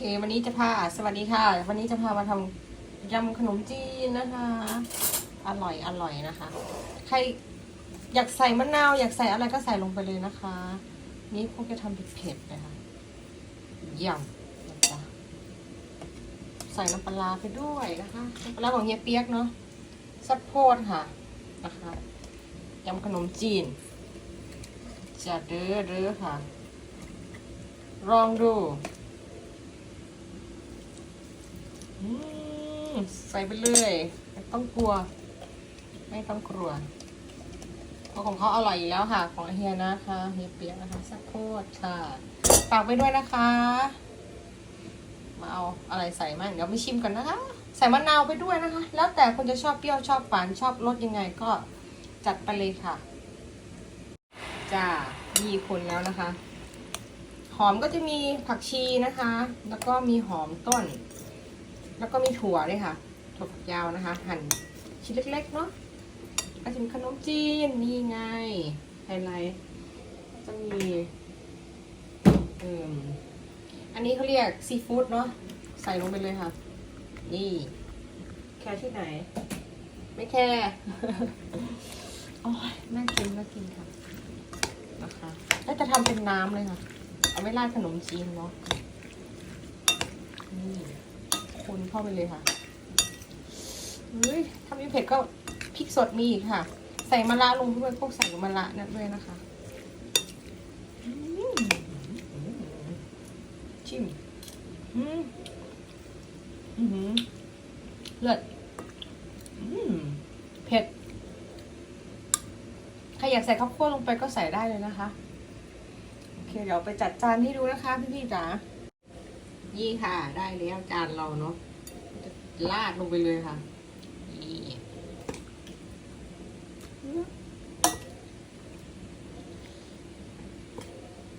เค วันนี้จะพาสวัสดีค่ะ วันนี้จะพามาทำยำขนมจีนนะคะ อร่อยอร่อยนะคะ ใครอยากใส่มะนาวอยากใส่อะไรก็ใส่ลงไปเลยนะคะ นี่พวกจะทำเผ็ดๆนะคะยำนะจ๊ะใส่น้ำปลาไปด้วยนะคะน้ำปลาร้าของเฮียเปียกเนาะสัดโพดค่ะนะคะยำขนมจีนจะเด้อเด้อค่ะลองดู อื มใส่ไปเลยไม่ต้องกลัว ไม่ต้องกลัวเพราะของเขาอร่อยอยู่แล้วค่ะ ของเฮียนะคะเฮียเปียกนะคะสักโคตรค่ะฝากไปด้วยนะคะ มาเอาอะไรใส่มั่งเดี๋ยวไม่ชิมกันนะคะ ใส่มะนาวไปด้วยนะคะ แล้วแต่คนจะชอบเปรี้ยวชอบหวานชอบรสยังไงก็จัดไปเลยค่ะจ้ามีคนแล้วนะคะ หอมก็จะมีผักชีนะคะ แล้วก็มีหอมต้น แล้วก็มีถั่วด้วยค่ะ ถั่วฝักยาวนะคะ หั่นชิ้นเล็กๆเนาะก็จะมีขนมจีนนี่ไงไฮไลท์จะมีเอ่มอันนี้เขาเรียกซีฟู้ดเนาะใส่ลงไปเลยค่ะ นี่ แค่ที่ไหน ไม่แค่โอ้ยน่ากินน่ากินค่ะนะคะแล้วจะทำเป็นน้ำเลยค่ะ เอาไว้ราดขนมจีนเนาะนี่ คนเข้าไปเลยค่ะเฮ้ยถ้ามีเผ็ดก็พริกสดมีอีกค่ะ ใส่มะระลงด้วยพวกใส่มะระนั่นด้วยนะคะชิมอืมอือหือเลิศอืมเผ็ด ใครอยากใส่ข้าวคั่วลงไปก็ใส่ได้เลยนะคะ โอเค เดี๋ยวไปจัดจานให้ดูนะคะพี่ๆจ๋า นี่ค่ะ ได้แล้วจานเราเนาะลาดลงไปเลยค่ะนี่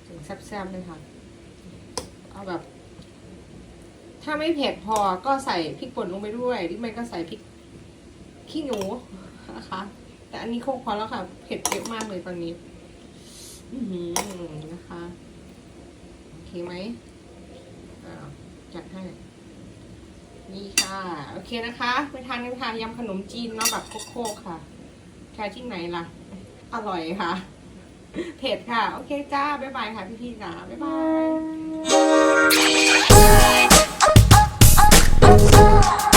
ถึงแซ่บๆเลยค่ะ เอาแบบ ถ้าไม่เผ็ดพอก็ใส่พริกป่นลงไปด้วยหรือไม่ก็ใส่พริกขี้หนูนะคะ แต่อันนี้โคกพอแล้วค่ะ เผ็ดเยอะมากเลยตอนนี้ อือนะคะ โอเคไหม จัดให้ นี่ค่ะ โอเคนะคะไปทานกันค่ะยำขนมจีนเนาะแบบโคกๆค่ะแค่ที่ไหนล่ะ อร่อยค่ะ เผ็ดค่ะ โอเคจ้า บ๊ายบายค่ะพี่ๆจ๋าบ๊ายบาย